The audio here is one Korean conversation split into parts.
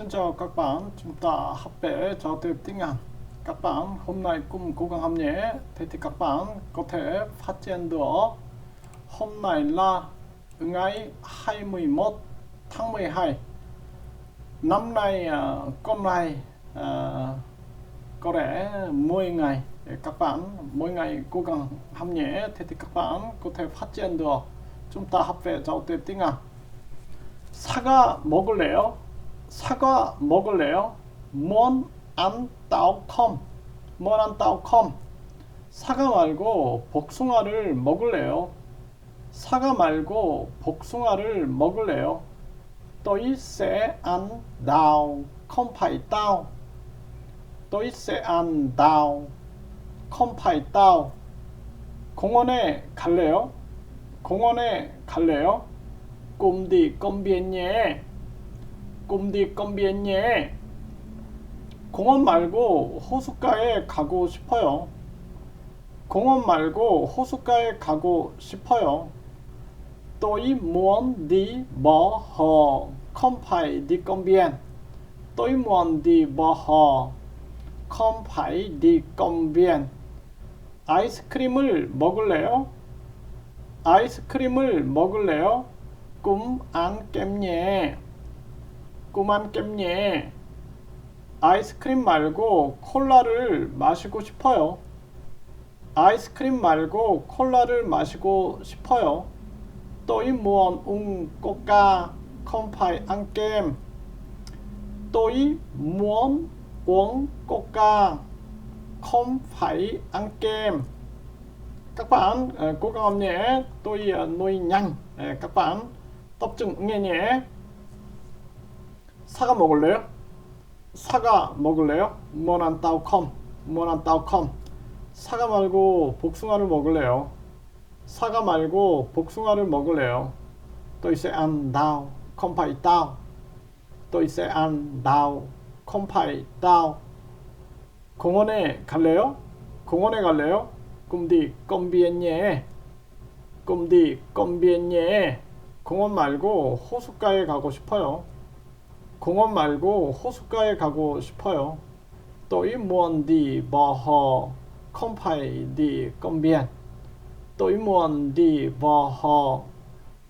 Xin chào các bạn, chúng ta học về giao tiếp tiếng Anh. Các bạn hôm nay cùng cố gắng học nhé. Thế thì các bạn có thể phát triển được. Hôm nay là ngày 21 tháng 12. Năm nay à, con này à, có lẽ 10 ngày. Để Các bạn mỗi ngày cố gắng học nhé. Thế thì các bạn có thể phát triển được. Chúng ta học về giao tiếp tiếng Anh. 사과 먹을래요? 사과 먹을래요? mon안.com mon안.com 사과 말고 복숭아를 먹을래요? 사과 말고 복숭아를 먹을래요? không phải tao tôi sẽ ăn đào không phải tao 공원에 갈래요? 공원에 갈래요? 꿈디 껌비엔예 꿈디 껌비엔예 공원 말고 호숫가에 가고 싶어요. 공원 말고 호숫가에 가고 싶어요. công viên. tôi muốn đi bờ hồ không phải đi công viên. 아이스크림을 먹을래요? 아이스크림을 먹을래요? 꿈안 깼nye 꿈안 깼nye 아이스크림 말고 콜라를 마시고 싶어요. 아이스크림 말고 콜라를 마시고 싶어요. không phải ăn kem. tôi muốn uống coca không phải ăn kem. Các bạn cố gắng nhé. Tôi nhé. 사과 먹을래요? 사과 먹을래요? 모난따오컴 모난따오컴 사과 말고 복숭아를 먹을래요? 사과 말고 복숭아를 먹을래요? ăn đào không phải tao tôi sẽ ăn đào không phải tao 공원에 갈래요? 공원에 갈래요? 꿈디 껌비엔예 꿈디 껌비엔예 공원 말고 호숫가에 가고 싶어요. 공원 말고 호숫가에 가고 싶어요. hồ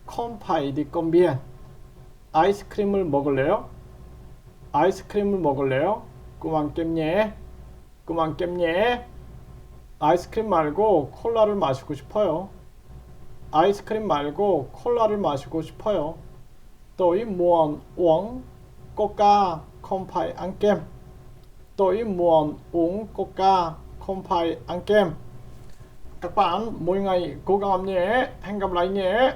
không phải đi công viên. 아이스크림을 먹을래요? 아이스크림을 먹을래요? 그만 깼네. 그만 깼네. 아이스크림 말고 콜라를 마시고 싶어요. 아이스크림 말고 콜라를 마시고 싶어요. Tôi muốn uống coca không phải ăn kem. tôi muốn uống coca không phải ăn kem. Các bạn mỗi ngày cố gắng nhé. Hẹn gặp lại nhé.